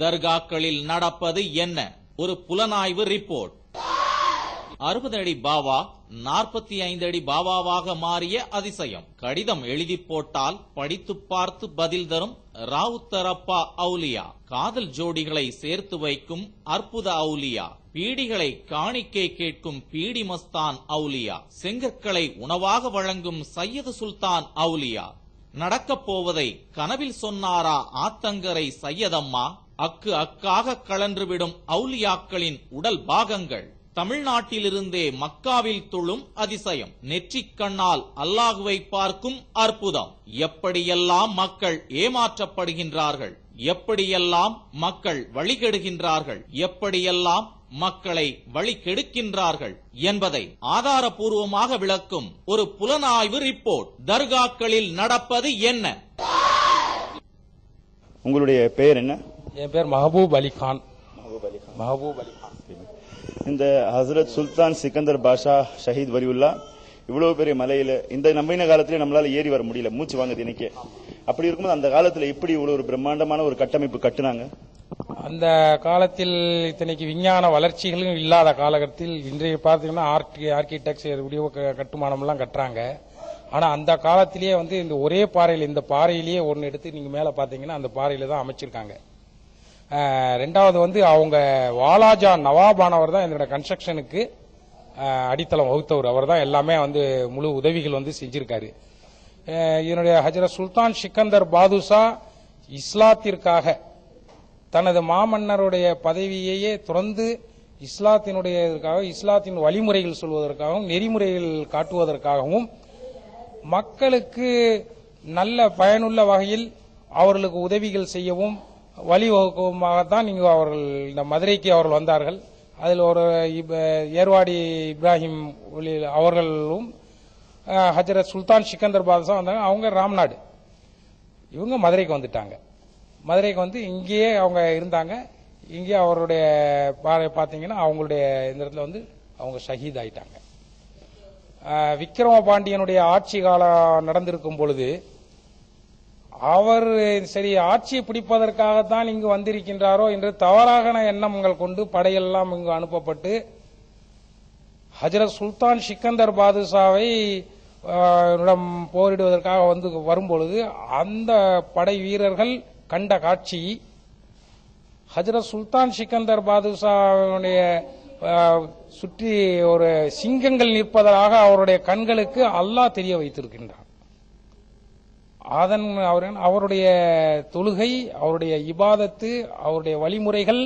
தர்காக்களில் நடப்பது என்ன? ஒரு புலனாய்வு ரிப்போர்ட். அறுபது அடி பாவா நாற்பத்தி ஐந்து அடி பாவாவாக மாறிய அதிசயம். கடிதம் எழுதி போட்டால் படித்து பார்த்து பதில் தரும் ராவுத்தரப்பா அவுலியா காதல் ஜோடிகளை சேர்த்து வைக்கும் அற்புத அவுலியா பீடிகளை காணிக்கை கேட்கும் பீடி மஸ்தான் அவுலியா செங்கற்களை உணவாக வழங்கும் சையது சுல்தான் அவுலியா நடக்கப் போவதை கனவில் சொன்னாரா ஆத்தங்கரை சையதம்மா? அக்கு அக்காக கலன்றுவிடும் அவுலியாக்களின் உடல் பாகங்கள். தமிழ்நாட்டிலிருந்தே மக்காவில் துளும் அதிசயம். நெற்றிக் கண்ணால் அல்லாஹுவை பார்க்கும் அற்புதம். எப்படியெல்லாம் மக்கள் ஏமாற்றப்படுகின்றார்கள் எப்படியெல்லாம் மக்கள் வழிகெடுகின்றார்கள் எப்படியெல்லாம் மக்களை வழி கெடுக்கின்றார்கள் என்பதை ஆதாரபூர்வமாக விளக்கும் ஒரு புலனாய்வு ரிப்போர்ட். தர்காக்களில் நடப்பது என்ன? உங்களுடைய பெயர் என்ன? என் பேர் மஹபூப் அலி கான். மஹபூப் அலி கான். இந்த ஹசரத் சுல்தான் சிக்கந்தர் பாஷா ஷஹீத் வலியுல்லா இவ்வளவு பெரிய மலையில இந்த நவீன காலத்திலே நம்மளால ஏறி வர முடியல மூச்சு வாங்குது இன்னைக்கு அப்படி இருக்கும்போது அந்த காலத்துல எப்படி இவ்வளவு ஒரு பிரம்மாண்டமான ஒரு கட்டமைப்பு கட்டுனாங்க? அந்த காலத்தில் இத்தனைக்கு விஞ்ஞான வளர்ச்சிகளும் இல்லாத காலகட்டத்தில் இன்றைய பார்த்தீங்கன்னா ஆர்கி ஆர்கிடெக்ட்ஸ் வடிவ க- கட்டுமானம்லாம் கட்டுறாங்க. ஆனா அந்த காலத்திலேயே வந்து இந்த ஒரே பாறையில் இந்த பாறையிலேயே ஒன்று எடுத்து நீங்க மேல பாத்தீங்கன்னா அந்த பாறையில தான் அமைச்சிருக்காங்க. ரெண்டாவது வந்து அவங்க வாலாஜா நவாபானவர் தான் இதோட கன்ஸ்ட்ரக்ஷனுக்கு அடித்தளம் வகுத்தவர். அவர் தான் எல்லாமே வந்து முழு உதவிகள் வந்து செஞ்சிருக்காரு. என்னுடைய இதனுடைய ஹஜரத் சுல்தான் சிக்கந்தர் பாதுஷா இஸ்லாத்திற்காக தனது மாமன்னருடைய பதவியையே துறந்து இஸ்லாத்தினுடையதற்காக இஸ்லாத்தின் வழிமுறைகள் சொல்வதற்காகவும் நெறிமுறைகள் காட்டுவதற்காகவும் மக்களுக்கு நல்ல பயனுள்ள வகையில் அவர்களுக்கு உதவிகள் செய்யவும் வழிவகுக்குமாகத்தான் இங்கு அவர்கள் இந்த மதுரைக்கு அவர்கள் வந்தார்கள். அதில் ஒரு ஏர்வாடி இப்ராஹிம் அவர்களும் ஹஜரத் சுல்தான் சிக்கந்தர் பாதசா வந்தாங்க. அவங்க ராம்நாடு. இவங்க மதுரைக்கு வந்துட்டாங்க. மதுரைக்கு வந்து இங்கேயே அவங்க இருந்தாங்க. இங்கே அவருடைய பாறை பார்த்தீங்கன்னா அவங்களுடைய இந்த இடத்துல வந்து அவங்க ஷஹீத் ஆயிட்டாங்க. விக்ரம பாண்டியனுடைய ஆட்சி காலம் நடந்திருக்கும் பொழுது அவர் சரி ஆட்சியை பிடிப்பதற்காகத்தான் இங்கு வந்திருக்கின்றாரோ என்று தவறான எண்ணங்கள் கொண்டு படையெல்லாம் இங்கு அனுப்பப்பட்டு ஹஜரத் சுல்தான் சிக்கந்தர் பாதுஷாவை போரிடுவதற்காக வந்து வரும்பொழுது அந்த படை வீரர்கள் கண்ட காட்சி ஹஜரத் சுல்தான் சிக்கந்தர் பாதுஷாவுடைய சுற்றி ஒரு சிங்கங்கள் நிற்பதாக அவருடைய கண்களுக்கு அல்லாஹ் தெரிய வைத்திருக்கின்றார் அதன் அவர் அவருடைய தொழுகை அவருடைய இபாதத்து அவருடைய வழிமுறைகள்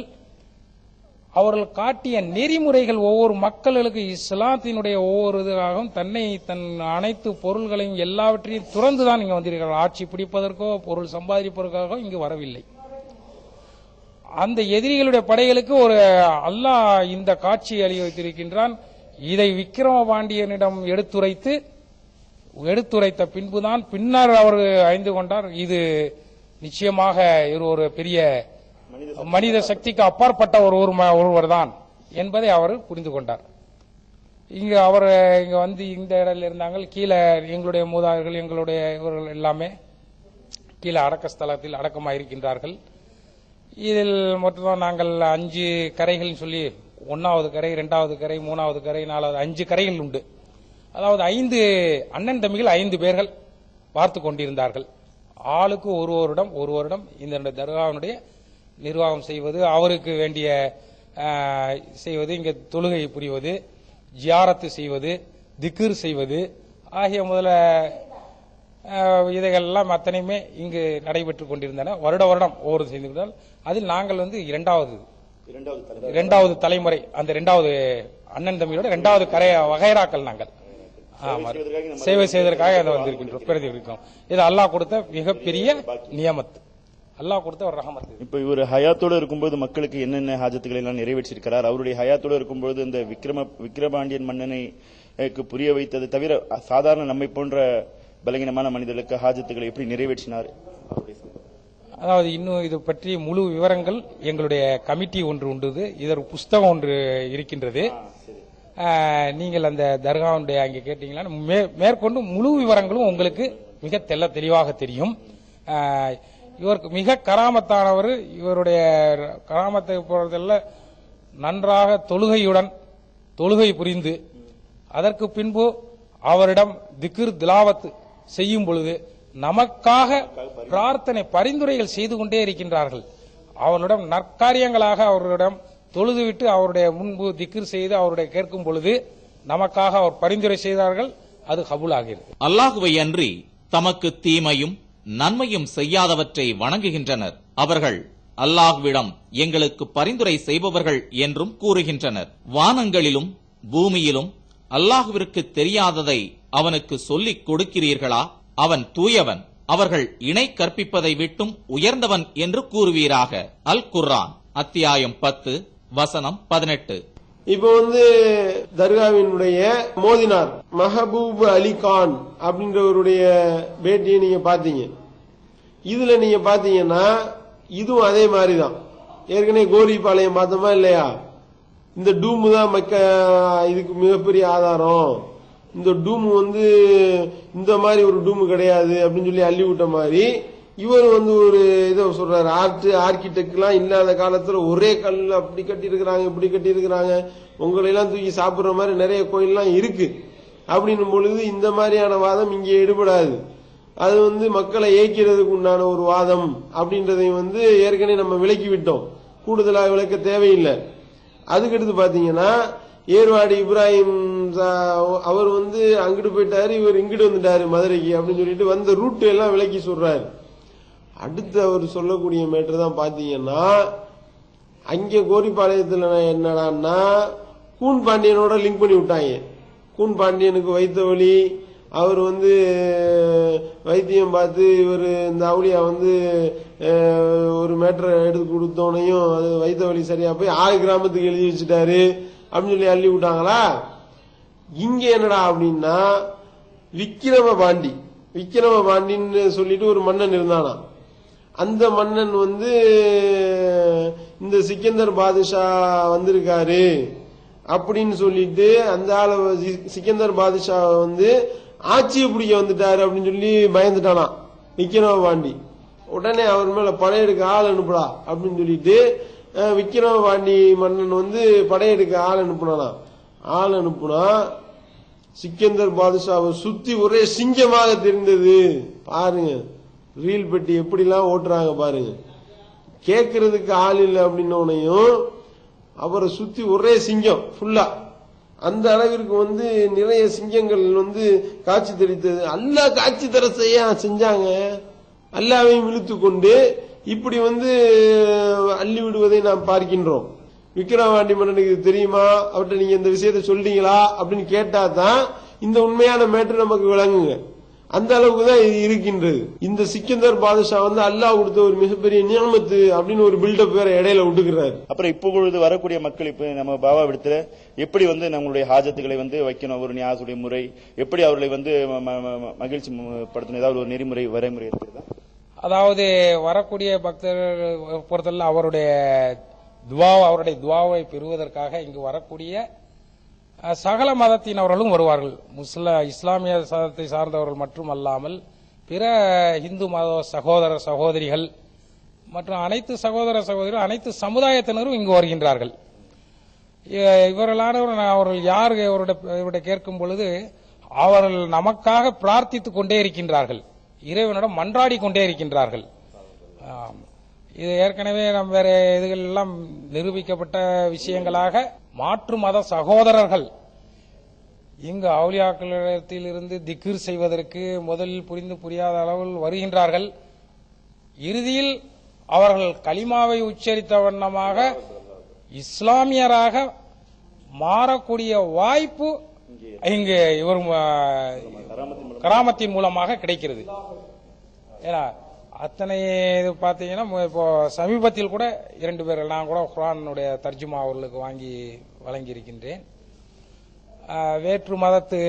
அவர்கள் காட்டிய நெறிமுறைகள் ஒவ்வொரு மக்களுக்கு இஸ்லாத்தினுடைய ஒவ்வொரு இதுவாகவும் தன்னை தன் அனைத்து பொருள்களையும் எல்லாவற்றையும் துறந்துதான் இங்கே வந்திருக்கிறார்கள். ஆட்சி பிடிப்பதற்கோ பொருள் சம்பாதிப்பதற்காகவோ இங்கு வரவில்லை. அந்த எதிரிகளுடைய படைகளுக்கு ஒரு அல்லாஹ் இந்த காட்சியை அளி வைத்திருக்கின்றான். இதை விக்ரம பாண்டியனிடம் எடுத்துரைத்து எடுத்துரைத்த பின்புதான் பின்னர் அவர் அறிந்து கொண்டார். இது நிச்சயமாக இவர் ஒரு பெரிய மனித சக்திக்கு அப்பாற்பட்ட ஒரு ஒருவர் தான் என்பதை அவர் புரிந்து கொண்டார். இங்க அவர் இங்க வந்து இந்த இடத்துல இருந்தாங்க கீழே எங்களுடைய மூதாதையர்கள் எங்களுடைய இவர்கள் எல்லாமே கீழே அடக்க ஸ்தலத்தில் அடக்கமாயிருக்கின்றார்கள் இதில் மொத்தம் நாங்கள் அஞ்சு கரைகள்னு சொல்லி ஒன்னாவது கரை இரண்டாவது கரை மூணாவது கரை நாலாவது அஞ்சு கரைகள் உண்டு. அதாவது ஐந்து அண்ணன் தம்பிகள் ஐந்து பேர்கள் பார்த்து கொண்டிருந்தார்கள். ஆளுக்கு ஒரு வருடம் ஒரு வருடம் இந்த தர்காவினுடைய நிர்வாகம் செய்வது அவருக்கு வேண்டிய செய்வது இங்கே தொழுகை புரிவது ஜியாரத்து செய்வது திக்ர் செய்வது ஆகிய முதல ஆஹ், இதையெல்லாம் அத்தனையுமே இங்கு நடைபெற்றுக் கொண்டிருந்தன. வருட வருடம் ஒவ்வொரு செய்திருந்தால் அதில் நாங்கள் வந்து இரண்டாவது இரண்டாவது தலைமுறை. அந்த இரண்டாவது அண்ணன் தம்பியோட இரண்டாவது கரை வகைராக்கள் நாங்கள். சேவை செய்வதற்காக அதை வந்திருக்கின்றோம் பிரதிபலிக்கிறோம் இது அல்லாஹ் கொடுத்த மிகப்பெரிய நியமத் அல்லாஹ் கொடுத்த ஒரு ரஹமத் இது. இப்ப இவர் ஹயாத்தோட இருக்கும்போது மக்களுக்கு என்னென்ன ஹாஜத்துக்களை எல்லாம் நிறைவேற்றிருக்கிறார்? அவருடைய ஹயாத்தோட இருக்கும்போது இந்த விக்ரம விக்ரபாண்டியன் மன்னனை புரிய வைத்தது தவிர சாதாரண நம்மை போன்ற பலகீனமான மனிதர்களுக்கு ஹாஜத்துக்களை எப்படி நிறைவேற்றினார்? அதாவது இன்னும் இது பற்றி முழு விவரங்கள் எங்களுடைய கமிட்டி ஒன்று உண்டு இதர் புஸ்தகம் ஒன்று இருக்கின்றது. நீங்கள் அந்த தர்காவுடைய அங்கே கேட்டீங்களா? மே- மேற்கொண்டு முழு விவரங்களும் உங்களுக்கு மிக தெள்ள தெளிவாக தெரியும். இவருக்கு மிக கராமத்தானவர் இவருடைய கராமத்தை பொறுத்தல நன்றாக தொழுகையுடன் தொழுகை புரிந்து அதற்கு பின்பு அவரிடம் திக்ர் திலாவத் செய்யும் பொழுது நமக்காக பிரார்த்தனை பரிந்துரைகள் செய்து கொண்டே இருக்கின்றார்கள். அவரிடம் நற்காரியங்களாக அவர்களிடம் தொழுதுவிட்டு அவருடைய முன்பு திக்ர் செய்து அவருடைய கேட்கும் பொழுது நமக்காக அவர் பரிந்துரை செய்தார்கள் அது கபூலாகிறது. அல்லாஹுவை அன்றி தமக்கு தீமையும் நன்மையும் செய்யாதவற்றை வணங்குகின்றனர். அவர்கள் அல்லாஹ்விடம் எங்களுக்கு பரிந்துரை செய்பவர்கள் என்றும் கூறுகின்றனர். வானங்களிலும் பூமியிலும் அல்லாஹுவிற்கு தெரியாததை அவனுக்கு சொல்லிக் கொடுக்கிறீர்களா? அவன் தூயவன். அவர்கள் இணை கற்பிப்பதை விட்டும் உயர்ந்தவன் என்று கூறுவீராக. அல் குர்ரான் அத்தியாயம் பத்து வசனம் பதினெட்டு. இப்போ வந்து தர்காவினுடைய மோதினார் மஹபூப் அலி கான் அப்படின்றவருடைய பேட்டியை நீங்க பாத்தீங்க இதுல நீங்க பாத்தீங்கன்னா இதுவும் அதே மாதிரி தான் ஏற்கனவே கோரிப்பாளையம் பார்த்தோமா இல்லையா? இந்த டூமு தான் மக்க இதுக்கு மிகப்பெரிய ஆதாரம். இந்த டூம் வந்து இந்த மாதிரி ஒரு டூம் கிடையாது அப்படின்னு சொல்லி அள்ளி விட்ட மாதிரி இவர் வந்து ஒரு இதை சொல்றாரு ஆர்ட் ஆர்கிடெக்ட்லாம் இல்லாத காலத்துல ஒரே கல்ல அப்படி கட்டிருக்கிறாங்க இப்படி கட்டி உங்களையெல்லாம் உங்களை எல்லாம் தூக்கி சாப்பிடுற மாதிரி நிறைய கோயில்லாம் இருக்கு. அப்படின்னும் பொழுது இந்த மாதிரியான வாதம் இங்கே எடுபடாது. அது வந்து மக்களை ஏக்கிறதுக்கு உண்டான ஒரு வாதம் அப்படின்றதையும் வந்து ஏற்கனவே நம்ம விலக்கி விட்டோம் கூடுதலாக விளக்க தேவையில்லை. அதுக்கடுத்து பாத்தீங்கன்னா ஏர்வாடி இப்ராஹிம் அவர் வந்து அங்கிட்டு போயிட்டாரு இவர் இங்கிட்டு வந்துட்டாரு மதுரைக்கு அப்படின்னு சொல்லிட்டு வந்த ரூட் எல்லாம் விலக்கி சொல்றாரு. அடுத்து அவர் சொல்லக்கூடிய மேட்டர் தான் பாத்தீங்கன்னா அங்க கோரிப்பாளையத்துல என்னடான்னா கூன் பாண்டியனோட லிங்க் பண்ணி விட்டாங்க. கூன் பாண்டியனுக்கு வைத்த வழி அவர் வந்து வைத்தியம் பார்த்து இவர் இந்த அவுளியா வந்து ஒரு மேட்டரை எடுத்து கொடுத்தோனையும் அது வைத்த வழி சரியா போய் ஆறு கிராமத்துக்கு எழுதி வச்சுட்டாரு அப்படின்னு சொல்லி அள்ளி விட்டாங்களா? இங்க என்னடா அப்படின்னா விக்கிரம பாண்டி விக்கிரம பாண்டின்னு சொல்லிட்டு ஒரு மன்னன் இருந்தானா அந்த மன்னன் வந்து இந்த சிக்கந்தர் பாதுஷா வந்திருக்காரு அப்படின்னு சொல்லிட்டு அந்த ஆள சிக்கந்தர் பாதுஷா வந்து ஆட்சியை பிடிக்க வந்துட்டாரு அப்படின்னு சொல்லி பயந்துட்டானா விக்கிரம பாண்டி. உடனே அவர் மேல படையெடுக்க ஆள் அனுப்புடா அப்படின்னு சொல்லிட்டு அஹ், விக்கிரம பாண்டி மன்னன் வந்து படையெடுக்க ஆள் அனுப்புனானா ஆள் அனுப்புனா சிக்கந்தர் பாதுஷாவை சுத்தி ஒரே சிங்கமாக தெரிந்தது. பாருங்க. ரீல் பெட்டி எப்படிலாம் ஓட்டுறாங்க பாருங்க. கேட்கறதுக்கு ஆள் இல்லை அப்படின்னோனையும் அவரை சுத்தி ஒரே சிங்கம் ஃபுல்லா அந்த அளவிற்கு வந்து நிறைய சிங்கங்கள் வந்து காட்சி தெரித்தது. அல்ல காட்சி தர செய்ய செஞ்சாங்க. அல்லாவையும் இழுத்து கொண்டு இப்படி வந்து அள்ளி விடுவதை நாம் பார்க்கின்றோம். விக்ரவாண்டி மன்னனுக்கு தெரியுமா? அவர்கிட்ட நீங்க இந்த விஷயத்த சொல்றீங்களா? அப்படின்னு கேட்டா தான் இந்த உண்மையான மேட்டர் நமக்கு விளங்குங்க. அந்த அளவுக்கு தான் இது இருக்கின்றது. இந்த சிக்கந்தர் பாதுஷா வந்து அல்லாஹ் கொடுத்த ஒரு மிகப்பெரிய நியமத்து அப்படின்னு ஒரு பில்டப் வேற இடையில விட்டுக்கிறாரு. அப்புறம் இப்போ பொழுது வரக்கூடிய மக்கள் இப்ப நம்ம பாபா விடத்துல எப்படி வந்து நம்மளுடைய ஹாஜத்துகளை வந்து வைக்கணும்? ஒரு நியாசுடைய முறை எப்படி அவர்களை வந்து ம- ம- ம- மகிழ்ச்சி படுத்தணும்? ஏதாவது ஒரு நெறிமுறை வரைமுறை இருக்கிறதா அதாவது வரக்கூடிய பக்தர்கள் பொறுத்தவரை அவருடைய துவா அவருடைய துவாவை பெறுவதற்காக இங்கு வரக்கூடிய சகல மதத்தினவர்களும் வருவார்கள். முஸ்ல இஸ்லாமிய மதத்தை சார்ந்தவர்கள் மட்டும் அல்லாமல் பிற இந்து மத சகோதர சகோதரிகள் மற்றும் அனைத்து சகோதர சகோதரிகள் அனைத்து சமுதாயத்தினரும் இங்கு வருகின்றார்கள். இவர்களானவர் அவர்கள் யார் இவருடைய இவருடைய கேட்கும் பொழுது அவர்கள் நமக்காக பிரார்த்தித்துக் கொண்டே இருக்கின்றார்கள். இறைவனிடம் மன்றாடி கொண்டே இருக்கின்றார்கள். இது ஏற்கனவே நம் வேற இதுகள் எல்லாம் நிரூபிக்கப்பட்ட விஷயங்களாக மாற்று மத சகோதரர்கள். இங்கு அவுலியாக்களிடத்தில் இருந்து திக்ர் செய்வதற்கு முதலில் புரிந்து புரியாத அளவில் வருகின்றார்கள். இறுதியில் அவர்கள் கலிமாவை உச்சரித்த வண்ணமாக இஸ்லாமியராக மாறக்கூடிய வாய்ப்பு இங்கு இவர் கிராமத்தின் கராமத்தின் மூலமாக கிடைக்கிறது. ஏன்னா அத்தனை இது பார்த்தீங்கன்னா இப்போ சமீபத்தில் கூட இரண்டு பேர் நான் கூட குரானுடைய தர்ஜுமா அவர்களுக்கு வாங்கி வழங்கி இருக்கின்றேன் வேற்று மதத்து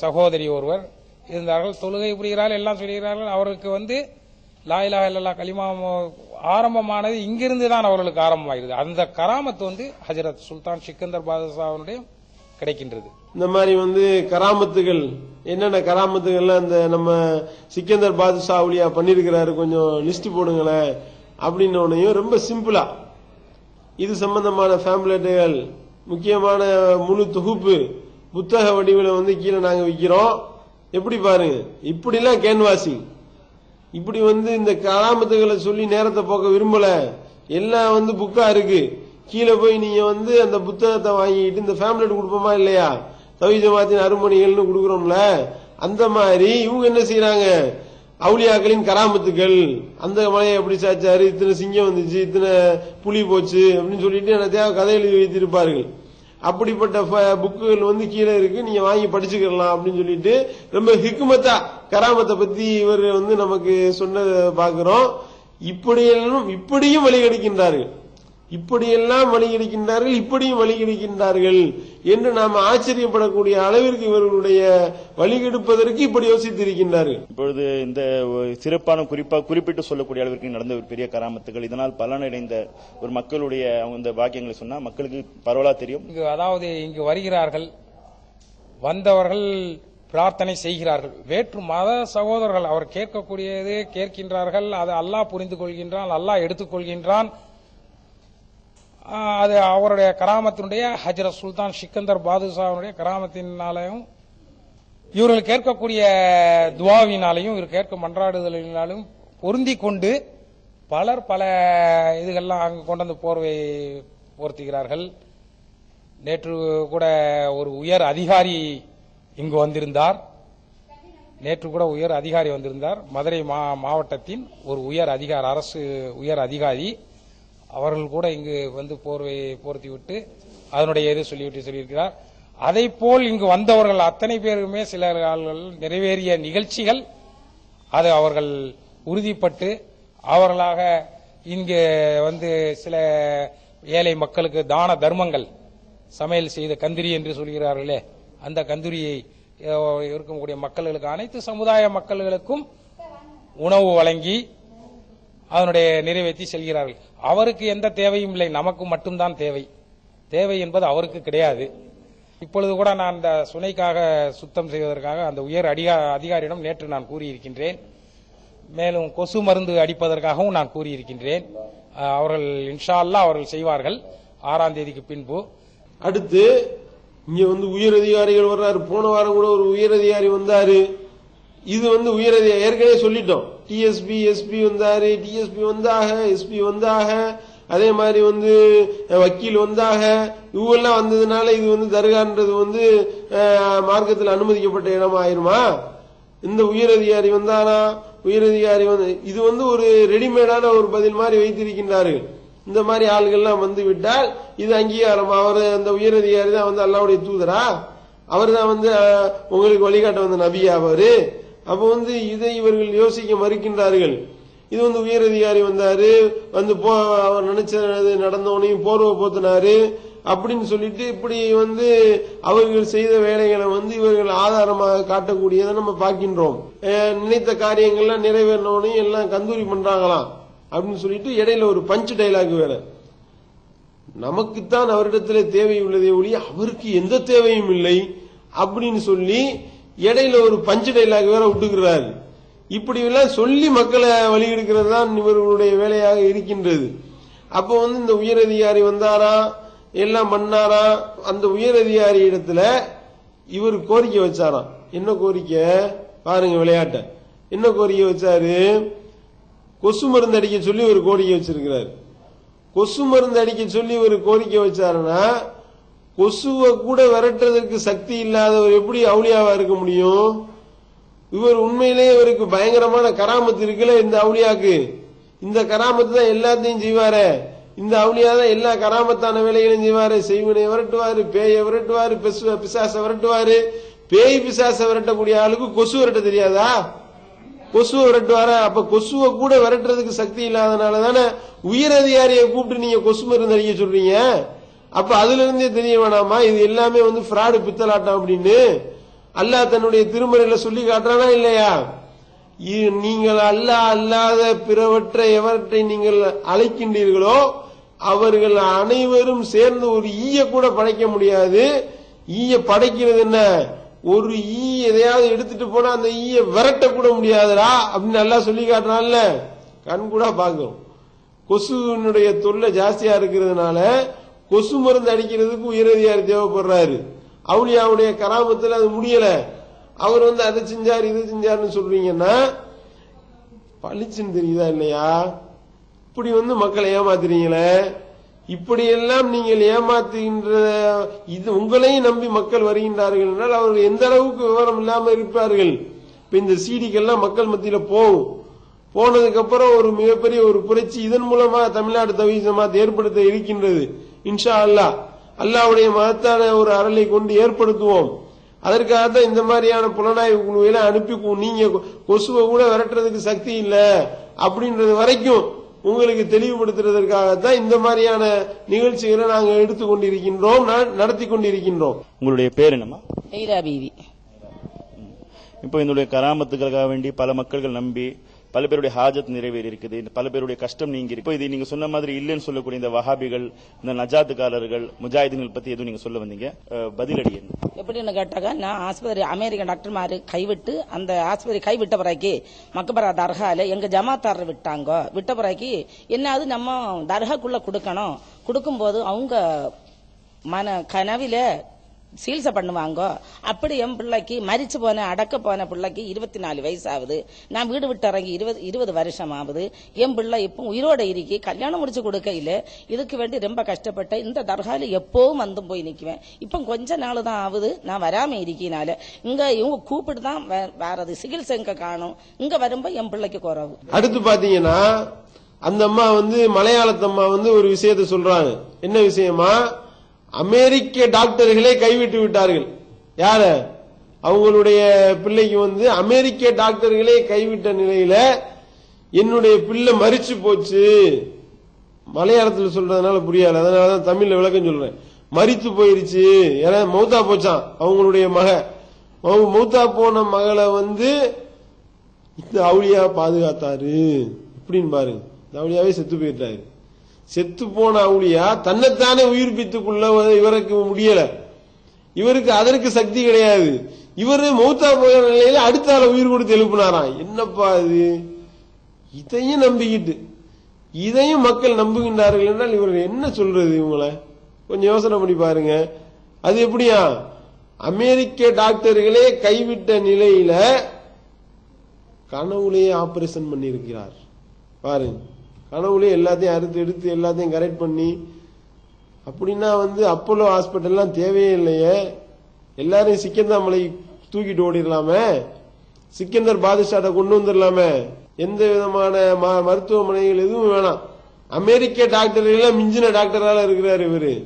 சகோதரி ஒருவர் இருந்தார்கள். தொழுகை புரிகிறார்கள் எல்லாம் சொல்கிறார்கள். அவருக்கு வந்து லாயிலா இல்லல்லா கலிமா ஆரம்பமானது இங்கிருந்து தான் அவர்களுக்கு ஆரம்பமாகிறது. அந்த கராமத்து வந்து ஹஜரத் சுல்தான் சிக்கந்தர் பாதுஷாவுடைய கிடைக்கின்றது. இந்த மாதிரி வந்து கராமத்துகள் என்னென்ன கராமத்துகள்லாம் இந்த நம்ம சிக்கந்தர் பாதுஷா அவளியா பண்ணிருக்கிறாரு கொஞ்சம் லிஸ்ட் போடுங்களேன் அப்படின்னு ரொம்ப சிம்பிளா இது சம்பந்தமான ஃபேம்லெட்டுகள் முக்கியமான முழு தொகுப்பு புத்தக வடிவில் வந்து கீழே நாங்க விற்கிறோம் எப்படி பாருங்க இப்படிலாம் கேன்வாசிங் இப்படி வந்து இந்த கராமத்துகளை சொல்லி நேரத்தை போக்க விரும்பல. எல்லாம் வந்து புக்கா இருக்கு. கீழே போய் நீங்க வந்து அந்த புத்தகத்தை வாங்கிட்டு இந்த ஃபேம்லெட் கொடுப்போமா இல்லையா? தவி ஜமாத்தின் அருமணிகள்னு கொடுக்குறோம்ல அந்த மாதிரி இவங்க என்ன செய்யறாங்க அவுளியாக்களின் கராமத்துகள் அந்த மலையை எப்படி சாச்சாரு? இத்தனை சிங்கம் வந்துச்சு இத்தனை புலி போச்சு அப்படின்னு சொல்லிட்டு என்னத்தையா கதை எழுதி வைத்திருப்பார்கள். அப்படிப்பட்ட ஃப- புக்குகள் வந்து கீழே இருக்கு நீங்க வாங்கி படிச்சுக்கலாம் அப்படின்னு சொல்லிட்டு ரொம்ப ஹிக்குமத்தா கராமத்தை பத்தி இவர் வந்து நமக்கு சொன்னதை பாக்குறோம் இப்படியெல்லாம் இப்படியும் வழி கிடைக்கின்றார்கள் இப்படியெல்லாம் வழி கிடைக்கின்றார்கள் இப்படியும் வழி கிடைக்கின்றார்கள் என்று நாம் ஆச்சரியப்படக்கூடிய அளவிற்கு இவர்களுடைய வழி கெடுப்பதற்கு இப்படி யோசித்திருக்கின்றார்கள். இப்பொழுது இந்த சிறப்பான குறிப்பா குறிப்பிட்டு சொல்லக்கூடிய அளவிற்கு நடந்த ஒரு பெரிய கராமத்துகள் இதனால் பலனடைந்த ஒரு மக்களுடைய இந்த வாக்கியங்களை சொன்னா மக்களுக்கு பரவலா தெரியும். இங்கு அதாவது இங்கு வருகிறார்கள் வந்தவர்கள் பிரார்த்தனை செய்கிறார்கள் வேற்று மத சகோதரர்கள் அவர் கேட்கக்கூடியது கேட்கின்றார்கள் அதை அல்லாஹ் புரிந்து கொள்கின்றான் அல்லாஹ் எடுத்துக்கொள்கின்றான் அது அவருடைய கராமத்தினுடைய ஹஜரத் சுல்தான் சிக்கந்தர் பாதுஷாவுடைய கராமத்தினாலையும் இவர்கள் கேட்கக்கூடிய துவாவினாலையும் இவர் கேட்கும் மன்றாடுதலினாலும் பொருந்தி கொண்டு பலர் பல இதுகள்லாம் அங்கு கொண்டு வந்து போர்வை போர்த்துகிறார்கள். நேற்று கூட ஒரு உயர் அதிகாரி இங்கு வந்திருந்தார். நேற்று கூட உயர் அதிகாரி வந்திருந்தார். மதுரை மா மாவட்டத்தின் ஒரு உயர் அதிகாரி அரசு உயர் அதிகாரி. அவர்கள் கூட இங்கு வந்து போர்வை போர்த்தி விட்டு அதனுடைய இது சொல்லிவிட்டு சொல்லியிருக்கிறார். அதை போல் இங்கு வந்தவர்கள் அத்தனை பேருமே சில ஆள்கள் நிறைவேறிய நிகழ்ச்சிகள் அது அவர்கள் உறுதிப்பட்டு அவர்களாக இங்கு வந்து சில ஏழை மக்களுக்கு தான தர்மங்கள் சமையல் செய்த கந்திரி என்று சொல்கிறார்களே அந்த கந்திரியை இருக்கக்கூடிய மக்களுக்கு அனைத்து சமுதாய மக்களுக்கும் உணவு வழங்கி அதனுடைய நிறைவேற்றி செல்கிறார்கள். அவருக்கு எந்த தேவையும் இல்லை. நமக்கு மட்டும்தான் தேவை. தேவை என்பது அவருக்கு கிடையாது. இப்பொழுது கூட நான் அந்த சுனைக்காக சுத்தம் செய்வதற்காக அந்த உயர் அதிகா- அதிகாரியிடம் நேற்று நான் கூறியிருக்கின்றேன். மேலும் கொசு மருந்து அடிப்பதற்காகவும் நான் கூறியிருக்கின்றேன். அவர்கள் இன்ஷா அவர்கள் செய்வார்கள். ஆறாம் தேதிக்கு பின்பு. அடுத்து இங்க வந்து உயர் அதிகாரிகள் வர்றாரு. போன வாரம் கூட ஒரு உயர் அதிகாரி வந்தாரு. இது வந்து உயர் ஏற்கனவே சொல்லிட்டோம். டிஎஸ்பி எஸ்பி வந்தாரு டிஎஸ்பி வந்தாக எஸ்பி வந்தாக. அதே மாதிரி வந்து வக்கீல் வந்தாக. இவெல்லாம் வந்ததுனால இது வந்து தர்கான்றது வந்து மார்க்கத்தில் அனுமதிக்கப்பட்ட இடம் ஆயிருமா? இந்த உயர் அதிகாரி வந்தாரா? உயர் அதிகாரி வந்து இது வந்து ஒரு ரெடிமேடான ஒரு பதில் மாதிரி வைத்திருக்கின்றார்கள். இந்த மாதிரி ஆள்கள்லாம் வந்து விட்டால் இது அங்கீகாரம். அவர் அந்த உயர் அதிகாரி தான் வந்து அல்லாவுடைய தூதரா? அவர் தான் வந்து உங்களுக்கு வழிகாட்ட வந்த நபியா அவரு? அப்ப வந்து இதை இவர்கள் யோசிக்க மறுக்கின்றார்கள். இது வந்து உயர் அதிகாரி வந்தாரு வந்து போ அவர் நினைச்சது நடந்தவனையும் போர்வை போத்தினாரு. அப்படின்னு சொல்லிட்டு இப்படி வந்து அவர்கள் செய்த வேலைகளை வந்து இவர்கள் ஆதாரமாக காட்டக்கூடியதை நம்ம பார்க்கின்றோம். நினைத்த காரியங்கள்லாம் நிறைவேறினவனையும் எல்லாம் கந்தூரி பண்றாங்களாம். அப்படின்னு சொல்லிட்டு இடையில ஒரு பஞ்ச் டைலாக் வேற. நமக்குத்தான் அவரிடத்தில் தேவை உள்ளதே ஒழிய அவருக்கு எந்த தேவையும் இல்லை. அப்படின்னு சொல்லி இடையில ஒரு பஞ்சு டைலாக் வேற விட்டுக்கிறாரு. இப்படி எல்லாம் சொல்லி மக்களை வழி எடுக்கிறது தான் இவர்களுடைய வேலையாக இருக்கின்றது. அப்போ வந்து இந்த உயர் அதிகாரி வந்தாரா? எல்லாம் பண்ணாரா? அந்த உயர் அதிகாரி இடத்துல இவர் கோரிக்கை வச்சாராம். என்ன கோரிக்கை? பாருங்க விளையாட்ட. என்ன கோரிக்கை வச்சாரு? கொசு மருந்து அடிக்க சொல்லி ஒரு கோரிக்கை வச்சிருக்கிறார். கொசு மருந்து அடிக்க சொல்லி ஒரு கோரிக்கை வச்சாருன்னா கொசுவை கூட விரட்டுறதுக்கு சக்தி இல்லாதவர் எப்படி அவுளியாவா இருக்க முடியும்? இவர் உண்மையிலேயே இவருக்கு பயங்கரமான கராமத்து இருக்குல்ல இந்த அவுளியாக்கு? இந்த கராமத்து தான் எல்லாத்தையும் செய்வாரு. இந்த அவுளியா தான் எல்லா கராமத்தான வேலைகளையும் செய்வாரு. செய்வனை விரட்டுவாரு பேயை விரட்டுவாரு பிசாச விரட்டுவாரு. பேய் பிசாச விரட்டக்கூடிய ஆளுக்கு கொசு விரட்ட தெரியாதா? கொசுவை விரட்டுவார? அப்ப கொசுவை கூட விரட்டுறதுக்கு சக்தி இல்லாதனால தானே உயர் அதிகாரியை கூப்பிட்டு நீங்க கொசு மருந்து அடிக்க சொல்றீங்க? அப்ப அதுல இருந்தே தெரிய வேணாமா? இது எல்லாமே வந்து ஃப்ராடு பித்தலாட்டம் அப்படின்னு அல்லாஹ் தன்னுடைய திருமறையில சொல்லி காட்டுறானா இல்லையா? நீங்கள் அல்லாஹ் அல்லாத பிறவற்றை எவற்றை நீங்கள் அழைக்கின்றீர்களோ அவர்கள் அனைவரும் சேர்ந்து ஒரு ஈய கூட படைக்க முடியாது. ஈய படைக்கிறது என்ன? ஒரு ஈ எதையாவது எடுத்துட்டு போனா அந்த ஈய விரட்ட கூட முடியாதுடா அப்படின்னு நல்லா சொல்லி காட்டுறான்ல. கண் கூட பாக்கும் கொசுனுடைய தொல்லை ஜாஸ்தியா இருக்கிறதுனால கொசு மருந்து அடிக்கிறதுக்கு உயரதிகாரி தேவைப்படுறாரு. அவளையும் அவனுடைய கராமத்தில் அது முடியல. அவர் வந்து அதை செஞ்சார் இது செஞ்சாருன்னு சொல்றீங்கன்னா பளிச்சுன்னு தெரியுதா இல்லையா? இப்படி வந்து மக்களை ஏமாத்துறீங்களே? இப்படியெல்லாம் நீங்கள் ஏமாத்துகின்ற இது உங்களையும் நம்பி மக்கள் வருகின்றார்கள் என்றால் அவர்கள் எந்த அளவுக்கு விவரம் இல்லாமல் இருப்பார்கள்? இப்ப இந்த சீடிக்கெல்லாம் மக்கள் மத்தியில போகும். போனதுக்கு அப்புறம் ஒரு மிகப்பெரிய ஒரு புரட்சி இதன் மூலமா தமிழ்நாடு தவிசமாக ஏற்படுத்த இருக்கின்றது. இன்ஷா அல்லாஹ் அல்லாஹ்வுடைய மகத்தான ஒரு அறலை கொண்டு ஏற்படுத்துவோம். அதற்காக தான் இந்த மாதிரியான புலனாய்வு குழுவை அனுப்பி கு- நீங்க கொ- கொசுவை கூட விரட்டுறதுக்கு சக்தி இல்ல. அப்படின்றது வரைக்கும் உங்களுக்கு தெளிவுபடுத்துறதற்காகத்தான் இந்த மாதிரியான நிகழ்ச்சிகளை நாங்க எடுத்துக் கொண்டிருக்கின்றோம் நடத்தி கொண்டிருக்கின்றோம். உங்களுடைய பேர் பீவி. இப்போ இதனுடைய கராமத்துகளுக்காக வேண்டி பல மக்கள்கள் நம்பி பல பேருடைய ஹாஜத் நிறைவேறி இருக்குது இந்த பல பேருடைய கஷ்டம் நீங்க இருக்கு இது நீங்க சொன்ன மாதிரி இல்லைன்னு சொல்லக்கூடிய இந்த வஹாபிகள் இந்த நஜாத்துக்காரர்கள் முஜாஹிதீன்கள் பத்தி எதுவும் நீங்க சொல்ல வந்தீங்க? பதிலடி எப்படின்னு கேட்டாக்கா நான் ஆஸ்பத்திரி அமெரிக்க டாக்டர்மாரு கைவிட்டு அந்த ஆஸ்பத்திரி கைவிட்ட பிறகு மக்கபரா தர்கால எங்க ஜமாத்தாரர் விட்டாங்க. விட்ட பிறகு என்னது நம்ம தர்காக்குள்ள கொடுக்கணும். கொடுக்கும்போது அவங்க மன கனவில சிகிச்சை பண்ணுவாங்க? அப்படி என் பிள்ளைக்கு மரிச்சு போன அடக்க போன பிள்ளைக்கு இருபத்தி நாலு வயசு ஆகுது நான் வீடு விட்டு இறங்கி இருபது இருபது வருஷம் ஆகுது என் பிள்ளை இப்போ உயிரோட இருக்கி கல்யாணம் முடிச்சு கொடுக்கையில இதுக்கு வேண்டி ரொம்ப கஷ்டப்பட்ட இந்த தர்கால எப்பவும் வந்து போய் நிக்குவேன். இப்போ கொஞ்ச நாள் தான் ஆகுது நான் வராம இருக்கினால. இங்க இவங்க கூப்பிட்டு தான் வேறது. சிகிச்சை இங்க காணும்? இங்க வரும்போ என் பிள்ளைக்கு குறவு. அடுத்து பாத்தீங்கன்னா அந்த அம்மா வந்து மலையாளத்து அம்மா வந்து ஒரு விஷயத்த சொல்றாங்க. என்ன விஷயமா? அமெரிக்க டாக்டர்களே கைவிட்டு விட்டார்கள். யார? அவங்களுடைய பிள்ளைக்கு வந்து அமெரிக்க டாக்டர்களே கைவிட்ட நிலையில என்னுடைய பிள்ளை மறிச்சு போச்சு. மலையாளத்தில் சொல்றதுனால புரியாது. அதனாலதான் தமிழ்ல விளக்கம் சொல்றேன். மறித்து போயிருச்சு. ஏன்னா மௌத்தா போச்சான் அவங்களுடைய மக. அவங்க மௌத்தா போன மகளை வந்து இந்த அவுளியா பாதுகாத்தாரு. இப்படின்னு பாருங்க. இந்த அவுளியாவே செத்து போயிட்டாரு. செத்து போன அவுளியா? தன்னைத்தானே உயிர்ப்பித்துக்குள்ள இவருக்கு முடியல. இவருக்கு அதற்கு சக்தி கிடையாது. இவரு மௌத்தா போகிற நிலையில அடுத்த ஆளை உயிர் கொடுத்து எழுப்பினாராம். என்னப்பா இது? இதையும் நம்பிக்கிட்டு. இதையும் மக்கள் நம்புகின்றார்கள் என்றால் இவர் என்ன சொல்றது இவங்களை? கொஞ்சம் யோசனை பண்ணி பாருங்க. அது எப்படியா? அமெரிக்க டாக்டர்களே கைவிட்ட நிலையில கனவுலேயே ஆபரேஷன் பண்ணியிருக்கிறார். பாருங்க. கனவுலே எல்லாத்தையும் அறுத்து எடுத்து எல்லாத்தையும் கரெக்ட் பண்ணி அப்படின்னா வந்து அப்போலோ ஹாஸ்பிட்டல்லாம் தேவையே இல்லையே. எல்லாரையும் சிக்கந்தர் மலை தூக்கிட்டு ஓடிடலாமே? சிக்கந்தர் பாதுஷாட்டை கொண்டு வந்துடலாமே? எந்த விதமான ம- மருத்துவமனைகள் எதுவும் வேணாம். அமெரிக்க டாக்டர் எல்லாம் மிஞ்சின டாக்டரால இருக்கிறார் இவரு.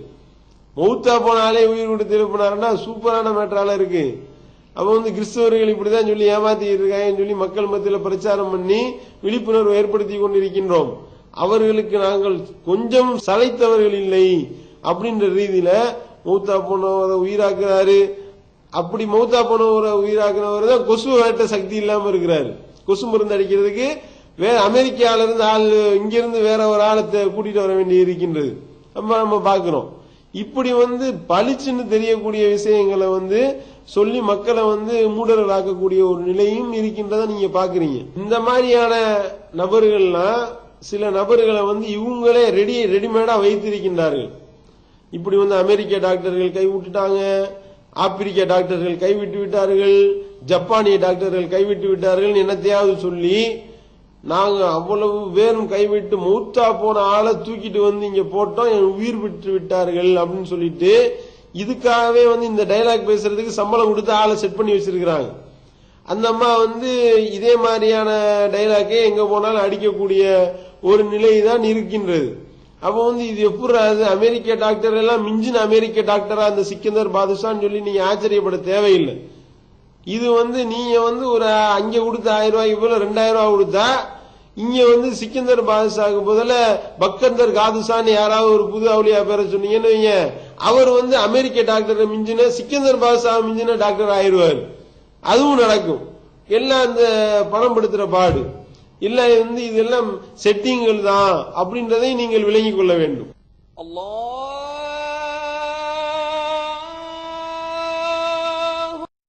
மௌத்தா போனாலே உயிர் கொடுத்து எழுப்பினாருன்னா சூப்பரான மேட்டரால இருக்கு. அவன் வந்து கிறிஸ்தவர்கள் இப்படிதான் சொல்லி ஏமாத்தி இருக்காங்கன்னு சொல்லி மக்கள் மத்தியில பிரச்சாரம் பண்ணி விழிப்புணர்வு ஏற்படுத்தி கொண்டிருக்கின்றோம். அவர்களுக்கு நாங்கள் கொஞ்சம் சளைத்தவர்கள் இல்லை அப்படின்ற ரீதியில மௌத்தா போனவரை உயிராக்குறாரு. அப்படி மௌத்தா போனவரை உயிராக்குனவர் தான் கொசு வேட்ட சக்தி இல்லாம இருக்கிறாரு. கொசு மருந்து அடிக்கிறதுக்கு வேற அமெரிக்கால இருந்து ஆள் இங்கிருந்து வேற ஒரு ஆளத்தை கூட்டிட்டு வர வேண்டி இருக்கின்றது. நம்ம நம்ம பாக்குறோம் இப்படி வந்து பளிச்சுன்னு தெரியக்கூடிய விஷயங்களை வந்து சொல்லி மக்களை வந்து மூடர்களாக்கக்கூடிய ஒரு நிலையும் இருக்கின்றதை நீங்க பாக்குறீங்க இந்த மாதிரியான நபர்கள்லாம் சில நபர்களை வந்து இவங்களே ரெடி ரெடிமேடா வைத்திருக்கின்றார்கள். இப்படி வந்து அமெரிக்க டாக்டர்கள் கைவிட்டுட்டாங்க ஆப்பிரிக்க டாக்டர்கள் கைவிட்டு விட்டார்கள் ஜப்பானிய டாக்டர்கள் கைவிட்டு விட்டார்கள் என்னத்தையாவது சொல்லி நாங்க அவ்வளவு பேரும் கைவிட்டு மூத்தா போன ஆளை தூக்கிட்டு வந்து இங்க போட்டோம் என் உயிர் விட்டு விட்டார்கள் அப்படின்னு சொல்லிட்டு இதுக்காகவே வந்து இந்த டைலாக் பேசுறதுக்கு சம்பளம் கொடுத்து ஆளை செட் பண்ணி வச்சிருக்கிறாங்க. அந்த அம்மா வந்து இதே மாதிரியான டைலாக்கே எங்க போனாலும் அடிக்கக்கூடிய ஒரு நிலை தான் இருக்கின்றது. அப்ப வந்து இது எப்படி அது அமெரிக்க டாக்டர் எல்லாம் மிஞ்சின அமெரிக்க டாக்டரா அந்த சிக்கந்தர் பாதுஷான்னு சொல்லி நீங்க ஆச்சரியப்பட தேவையில்லை. இது வந்து நீங்க வந்து ஒரு அங்க கொடுத்த ஆயிரம் ரூபாய்க்கு போல ரெண்டாயிரம் ரூபாய் கொடுத்தா இங்க வந்து சிக்கந்தர் பாதுஷாக்கு போதில் பக்கந்தர் காதுஷான்னு யாராவது ஒரு புது அவளியா பேர சொன்னீங்கன்னு அவர் வந்து அமெரிக்க டாக்டரை மிஞ்சின சிக்கந்தர் பாதுஷா மிஞ்சின டாக்டர் ஆயிடுவார். அதுவும் நடக்கும். எல்லாம் அந்த பணம் படுத்துற பாடு. இல்ல வந்து இதெல்லாம் செட்டிங்கள் தான் அப்படின்றதை நீங்கள் விளங்கிக் கொள்ள வேண்டும். அல்லாஹ்